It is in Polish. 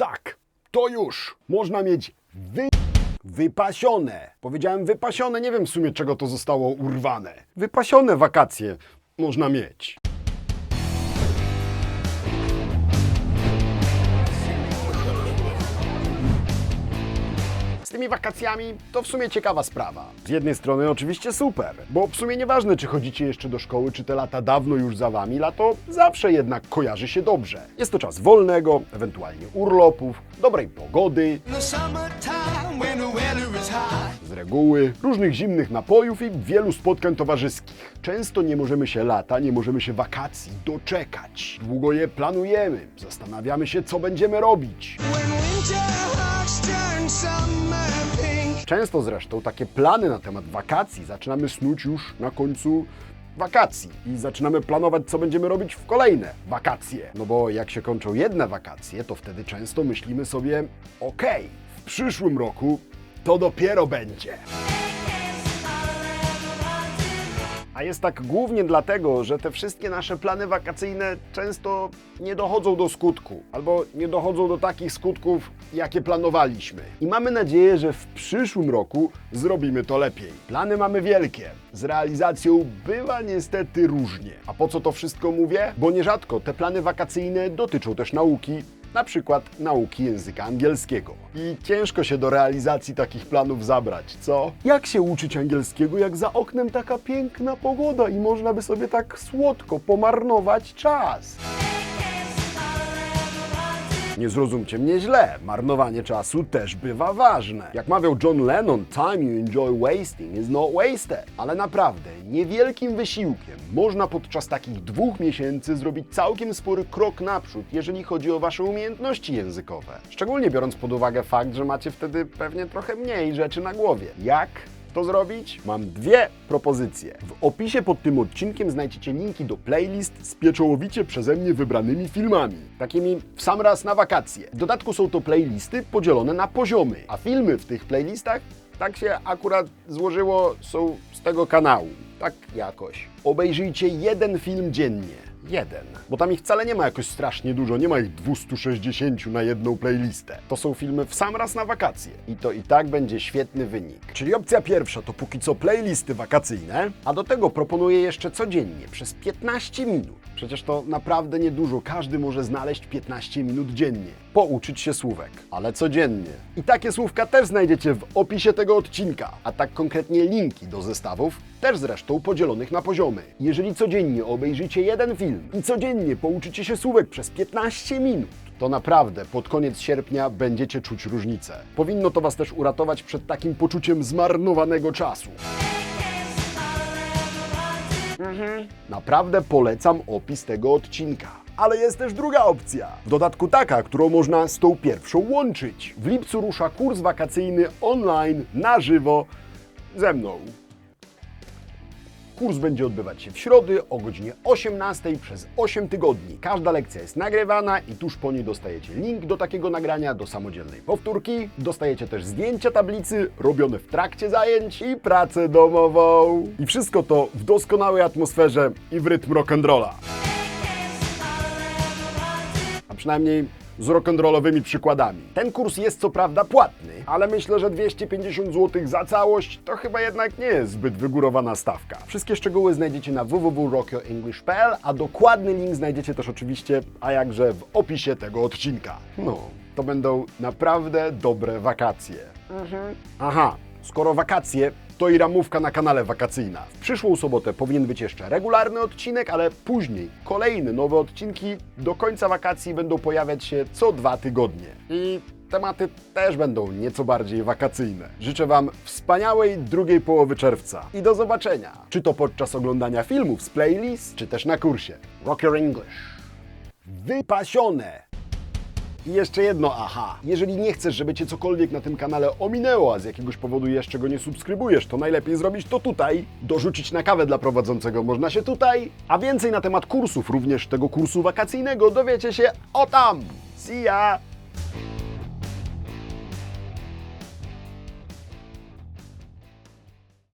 Tak, to już. Można mieć wy... wypasione. Powiedziałem wypasione, nie wiem w sumie czego to zostało urwane. Wypasione wakacje można mieć. Tymi wakacjami to w sumie ciekawa sprawa. Z jednej strony oczywiście super, bo w sumie nieważne czy chodzicie jeszcze do szkoły, czy te lata dawno już za wami, lato zawsze jednak kojarzy się dobrze. Jest to czas wolnego, ewentualnie urlopów, dobrej pogody, z reguły, różnych zimnych napojów i wielu spotkań towarzyskich. Często nie możemy się lata, nie możemy się wakacji doczekać. Długo je planujemy, zastanawiamy się co będziemy robić. When winter summer. Często zresztą takie plany na temat wakacji zaczynamy snuć już na końcu wakacji i zaczynamy planować, co będziemy robić w kolejne wakacje. No bo jak się kończą jedne wakacje, to wtedy często myślimy sobie, okej, w przyszłym roku to dopiero będzie. A jest tak głównie dlatego, że te wszystkie nasze plany wakacyjne często nie dochodzą do skutku, albo nie dochodzą do takich skutków, jakie planowaliśmy. I mamy nadzieję, że w przyszłym roku zrobimy to lepiej. Plany mamy wielkie, z realizacją bywa niestety różnie. A po co to wszystko mówię? Bo nierzadko te plany wakacyjne dotyczą też nauki, na przykład nauki języka angielskiego. I ciężko się do realizacji takich planów zabrać, co? Jak się uczyć angielskiego, jak za oknem taka piękna pogoda i można by sobie tak słodko pomarnować czas? Nie zrozumcie mnie źle, marnowanie czasu też bywa ważne. Jak mawiał John Lennon, time you enjoy wasting is not wasted. Ale naprawdę, niewielkim wysiłkiem można podczas takich dwóch miesięcy zrobić całkiem spory krok naprzód, jeżeli chodzi o Wasze umiejętności językowe. Szczególnie biorąc pod uwagę fakt, że macie wtedy pewnie trochę mniej rzeczy na głowie. Jak? To zrobić? Mam dwie propozycje. W opisie pod tym odcinkiem znajdziecie linki do playlist z pieczołowicie przeze mnie wybranymi filmami, takimi w sam raz na wakacje. W dodatku są to playlisty podzielone na poziomy, a filmy w tych playlistach, tak się akurat złożyło, są z tego kanału. Tak jakoś. Obejrzyjcie jeden film dziennie. Jeden. Bo tam ich wcale nie ma jakoś strasznie dużo, nie ma ich 260 na jedną playlistę. To są filmy w sam raz na wakacje. I to i tak będzie świetny wynik. Czyli opcja pierwsza to póki co playlisty wakacyjne, a do tego proponuję jeszcze codziennie przez 15 minut. Przecież to naprawdę niedużo, każdy może znaleźć 15 minut dziennie. Pouczyć się słówek, ale codziennie. I takie słówka też znajdziecie w opisie tego odcinka, a tak konkretnie linki do zestawów, też zresztą podzielonych na poziomy. Jeżeli codziennie obejrzycie jeden film i codziennie pouczycie się słówek przez 15 minut, to naprawdę pod koniec sierpnia będziecie czuć różnicę. Powinno to Was też uratować przed takim poczuciem zmarnowanego czasu. Naprawdę polecam opis tego odcinka. Ale jest też druga opcja. W dodatku taka, którą można z tą pierwszą łączyć. W lipcu rusza kurs wakacyjny online na żywo ze mną. Kurs będzie odbywać się w środy o godzinie 18 przez 8 tygodni. Każda lekcja jest nagrywana i tuż po niej dostajecie link do takiego nagrania, do samodzielnej powtórki. Dostajecie też zdjęcia tablicy robione w trakcie zajęć i pracę domową. I wszystko to w doskonałej atmosferze i w rytm rock'n'rolla. A przynajmniej z rock'n'rollowymi przykładami. Ten kurs jest co prawda płatny, ale myślę, że 250 zł za całość to chyba jednak nie jest zbyt wygórowana stawka. Wszystkie szczegóły znajdziecie na www.rockyourenglish.pl, a dokładny link znajdziecie też oczywiście, a jakże w opisie tego odcinka. No, to będą naprawdę dobre wakacje. Aha, skoro wakacje, to i ramówka na kanale wakacyjna. W przyszłą sobotę powinien być jeszcze regularny odcinek, ale później kolejne nowe odcinki do końca wakacji będą pojawiać się co dwa tygodnie. I tematy też będą nieco bardziej wakacyjne. Życzę Wam wspaniałej drugiej połowy czerwca i do zobaczenia. Czy to podczas oglądania filmów z playlist, czy też na kursie Rock Your English. Wypasione! I jeszcze jedno aha. Jeżeli nie chcesz, żeby Cię cokolwiek na tym kanale ominęło, a z jakiegoś powodu jeszcze go nie subskrybujesz, to najlepiej zrobić to tutaj. Dorzucić na kawę dla prowadzącego można się tutaj. A więcej na temat kursów, również tego kursu wakacyjnego, dowiecie się o tam. See ya!